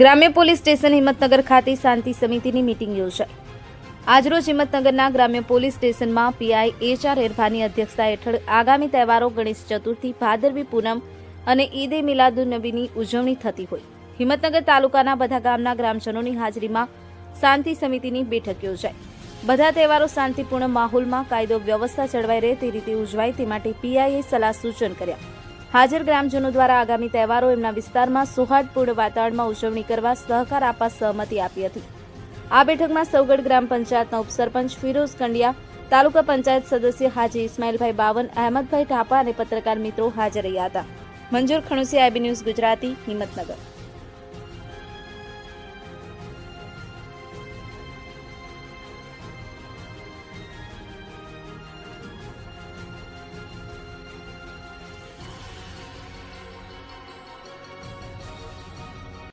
ગ્રામ્ય police station Himmatnagar ખાતે શાંતિ સમિતિની મીટિંગ યોજાઈ. આજરોજ હિંમતનગરના ગ્રામ્ય પોલીસ સ્ટેશનમાં પીઆઈ એચ આર એરભાની અધ્યક્ષતા હેઠળ આગામી તહેવારો ગણેશ ચતુર્થી, ભાદરવી પૂનમ અને ઈદે મિલાદુનબીની ઉજવણી થતી હોય. હિંમતનગર તાલુકાના બધા ગામના ગ્રામજનોની હાજરીમાં શાંતિ સમિતિની બેઠક યોજાઈ. બધા તહેવારો શાંતિપૂર્ણ માહોલમાં કાયદો વ્યવસ્થા જળવાઈ રહે તે રીતે ઉજવાય તે માટે પીઆઈએ સલાહ સૂચન કર્યા. હાજર ગ્રામજનો દ્વારા આગામી તહેવારો એમના વિસ્તારમાં સૌહાર્દપૂર્ણ વાતાવરણમાં ઉજવણી કરવા સહકાર આપવા સહમતિ આપી હતી. આ બેઠકમાં સૌગઢ ગ્રામ પંચાયતના ઉપસરપંચ ફિરોઝ કંડિયા, તાલુકા પંચાયત સદસ્ય હાજી ઇસ્માઇલભાઈ બાવન, અહેમદભાઈ ઢાપા અને પત્રકાર મિત્રો હાજર રહ્યા હતા. Manzoor Khanusi IB news Gujarati, Himmatnagar.